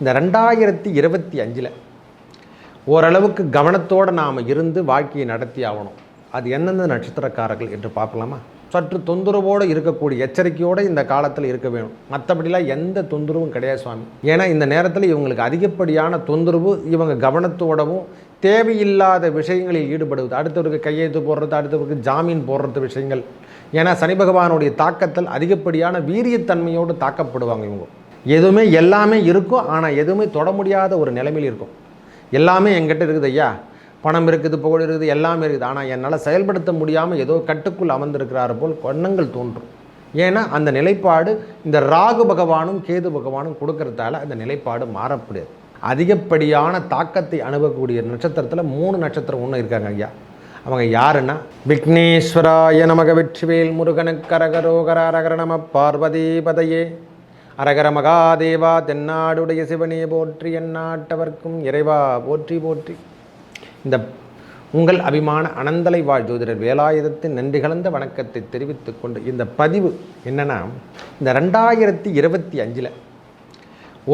இந்த ரெண்டாயிரத்தி இருபத்தி அஞ்சில் ஓரளவுக்கு கவனத்தோடு நாம் இருந்து வாழ்க்கையை நடத்தி ஆகணும். அது எந்தெந்த நட்சத்திரக்காரர்கள் என்று பார்க்கலாமா? சற்று தொந்தரவோடு இருக்கக்கூடிய எச்சரிக்கையோடு இந்த காலத்தில் இருக்க வேணும். மற்றபடிலாம் எந்த தொந்தரவும் கிடையாது சுவாமி. ஏன்னா இந்த நேரத்தில் இவங்களுக்கு அதிகப்படியான தொந்தரவு இவங்க கவனத்தோடவும் தேவையில்லாத விஷயங்களில் ஈடுபடுவது. அடுத்தவருக்கு கையெழுத்து போடுறது அடுத்தவருக்கு ஜாமீன் போடுறது விஷயங்கள். ஏன்னா சனி பகவானுடைய தாக்கத்தில் அதிகப்படியான வீரியத்தன்மையோடு தாக்கப்படுவாங்க இவங்க. எதுவுமே எல்லாமே இருக்கும் ஆனால் எதுவுமே தொட முடியாத ஒரு நிலைமையில் இருக்கும். எல்லாமே என்கிட்ட இருக்குது ஐயா. பணம் இருக்குது புகழ் இருக்குது எல்லாமே இருக்குது. ஆனால் என்னால் செயல்படுத்த முடியாமல் ஏதோ கட்டுக்குள் அமர்ந்திருக்கிறார் போல் கொண்ணங்கள் தோன்றும். ஏன்னா அந்த நிலைப்பாடு இந்த ராகு பகவானும் கேது பகவானும் கொடுக்கறதால அந்த நிலைப்பாடு மாறப்படுது அதிகப்படியான தாக்கத்தை அனுபவக்கூடிய நட்சத்திரத்தில் மூணு நட்சத்திரம் ஒன்று இருக்காங்க ஐயா. அவங்க யாருன்னா? விக்னேஸ்வராய நமக வெற்றிவேல் முருகனுக்கரகரோகர அரகர நம பார்வதி பதையே அரகர மகாதேவா தென்னாடுடைய சிவனே போற்றி எந்நாட்டவர்க்கும் இறைவா போற்றி போற்றி. இந்த உங்கள் அபிமான அனந்தலை வாழ் ஜோதிடர் வேலாயுதத்தின் நன்றி கலந்த வணக்கத்தை தெரிவித்துக் கொண்டு இந்த பதிவு என்னென்னா இந்த ரெண்டாயிரத்தி இருபத்தி அஞ்சில்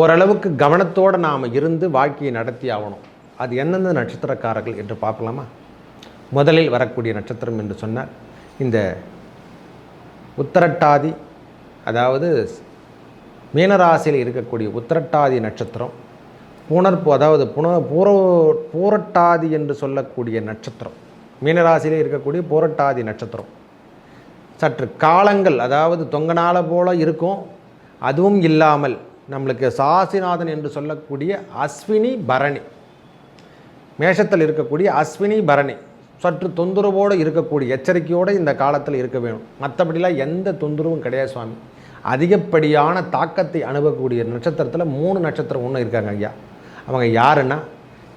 ஓரளவுக்கு கவனத்தோடு நாம் இருந்து வாழ்க்கையை நடத்தி ஆகணும். அது எந்தெந்த நட்சத்திரக்காரர்கள் என்று பார்க்கலாமா? முதலில் வரக்கூடிய நட்சத்திரம் என்று சொன்னால் இந்த உத்தரட்டாதி அதாவது மீனராசியில் இருக்கக்கூடிய உத்திரட்டாதி நட்சத்திரம் புனர்ப்பு அதாவது புன பூர பூரட்டாதி என்று சொல்லக்கூடிய நட்சத்திரம் மீனராசியிலே இருக்கக்கூடிய பூரட்டாதி நட்சத்திரம். சற்று காலங்கள் அதாவது தொங்கனால போல இருக்கும் அதுவும் இல்லாமல் நம்மளுக்கு சாசிநாதன் என்று சொல்லக்கூடிய அஸ்வினி பரணி மேஷத்தில் இருக்கக்கூடிய அஸ்வினி பரணி சற்று தொந்தரவோடு இருக்கக்கூடிய எச்சரிக்கையோடு இந்த காலத்தில் இருக்க வேணும். மற்றபடிலாம் எந்த தொந்தரவும் கிடையாது சுவாமி. அதிகப்படியான தாக்கத்தை அனுபவக்கூடிய நட்சத்திரத்தில் மூணு நட்சத்திரம் ஒன்று இருக்காங்க ஐயா. அவங்க யாருன்னா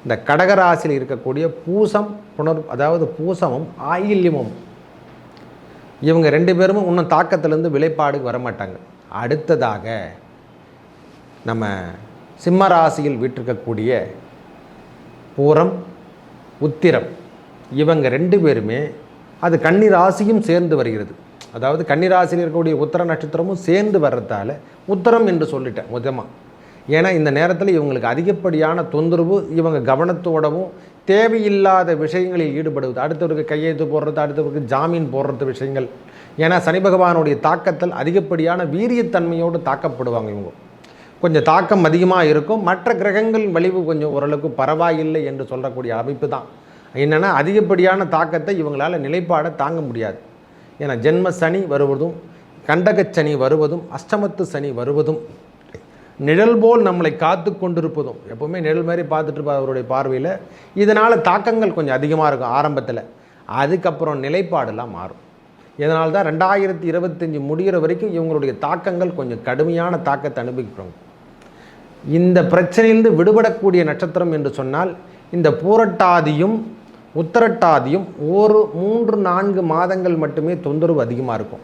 இந்த கடகராசியில் இருக்கக்கூடிய பூசம் புனர் அதாவது பூசமும் ஆயில்யமும். இவங்க ரெண்டு பேரும் இன்னும் தாக்கத்திலேருந்து விலைப்பாடுக்கு வரமாட்டாங்க. அடுத்ததாக நம்ம சிம்ம ராசியில் பூரம் உத்திரம். இவங்க ரெண்டு பேருமே அது கன்னி ராசியும் சேர்ந்து வருகிறது. அதாவது கன்னிராசியில் இருக்கக்கூடிய உத்தர நட்சத்திரமும் சேர்ந்து வர்றதால உத்தரம் என்று சொல்லிட்டேன் முதமாக ஏன்னா இந்த நேரத்தில் இவங்களுக்கு அதிகப்படியான தொந்தரவு இவங்க கவனத்தோடவும் தேவையில்லாத விஷயங்களில் ஈடுபடுவது. அடுத்தவருக்கு கையெழுத்து போடுறது அடுத்தவருக்கு ஜாமீன் போடுறது விஷயங்கள். ஏன்னா சனி பகவானுடைய தாக்கத்தில் அதிகப்படியான வீரியத்தன்மையோடு தாக்கப்படுவாங்க இவங்க. கொஞ்சம் தாக்கம் அதிகமாக இருக்கும். மற்ற கிரகங்கள் வலிவு கொஞ்சம் ஓரளவுக்கு பரவாயில்லை என்று சொல்லக்கூடிய அமைப்பு தான். என்னென்னா அதிகப்படியான தாக்கத்தை இவங்களால் நிலைப்பாடை தாங்க முடியாது. ஏன்னா ஜென்ம சனி வருவதும் கண்டகச்சனி வருவதும் அஷ்டமத்து சனி வருவதும் நிழல் போல் நம்மளை காத்து கொண்டிருப்பதும் எப்போவுமே நிழல் மாதிரி பார்த்துட்டு இருப்பார் அவருடைய பார்வையில். இதனால் தாக்கங்கள் கொஞ்சம் அதிகமாக இருக்கும் ஆரம்பத்தில். அதுக்கப்புறம் நிலைப்பாடெல்லாம் மாறும். இதனால் தான் ரெண்டாயிரத்தி இருபத்தஞ்சி முடிகிற வரைக்கும் இவங்களுடைய தாக்கங்கள் கொஞ்சம் கடுமையான தாக்கத்தை அனுபவிக்கிறோம். இந்த பிரச்சனையிலிருந்து விடுபடக்கூடிய நட்சத்திரம் என்று சொன்னால் இந்த பூரட்டாதியும் உத்தரட்டாதியும் ஒரு மூன்று நான்கு மாதங்கள் மட்டுமே தொந்தரவு அதிகமாக இருக்கும்.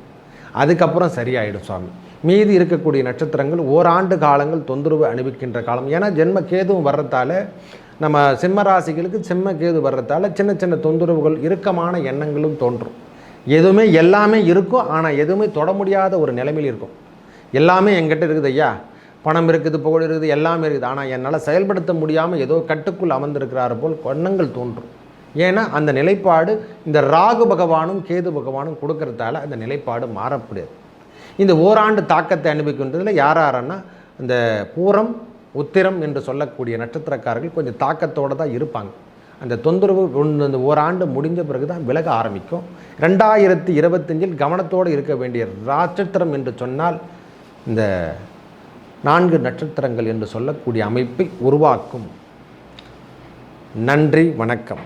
அதுக்கப்புறம் சரியாயிடும் சுவாமி. மீதி இருக்கக்கூடிய நட்சத்திரங்கள் ஓராண்டு காலங்கள் தொந்தரவு அனுபவிக்கின்ற காலம். ஏன்னா ஜென்ம கேதுவும் வர்றதால நம்ம சிம்ம ராசிகளுக்கு சிம்ம கேது வர்றதால சின்ன சின்ன தொந்தரவுகள் இறுக்கமான எண்ணங்களும் தோன்றும். எதுவுமே எல்லாமே இருக்கும். ஆனால் எதுவுமே தொட முடியாத ஒரு நிலைமையில் இருக்கும். எல்லாமே எங்கிட்ட இருக்குது ஐயா. பணம் இருக்குது புகழ் இருக்குது எல்லாமே இருக்குது. ஆனால் என்னால் செயல்படுத்த முடியாமல் ஏதோ கட்டுக்குள் அமர்ந்திருக்கிறார் போல் எண்ணங்கள் தோன்றும். ஏன்னா அந்த நிலைப்பாடு இந்த ராகு பகவானும் கேது பகவானும் கொடுக்கறதால அந்த நிலைப்பாடு மாறப்படுது இந்த ஓராண்டு தாக்கத்தை அனுபவிக்கின்றதில் யார் யாரன்னா இந்த பூரம் உத்திரம் என்று சொல்லக்கூடிய நட்சத்திரக்காரர்கள் கொஞ்சம் தாக்கத்தோடு தான் இருப்பாங்க. அந்த தொந்தரவு இந்த ஓராண்டு முடிஞ்ச பிறகு தான் விலக ஆரம்பிக்கும். ரெண்டாயிரத்தி இருபத்தஞ்சில் கவனத்தோடு இருக்க வேண்டிய நட்சத்திரம் என்று சொன்னால் இந்த நான்கு நட்சத்திரங்கள் என்று சொல்லக்கூடிய அமைப்பை உருவாக்கும். நன்றி வணக்கம்.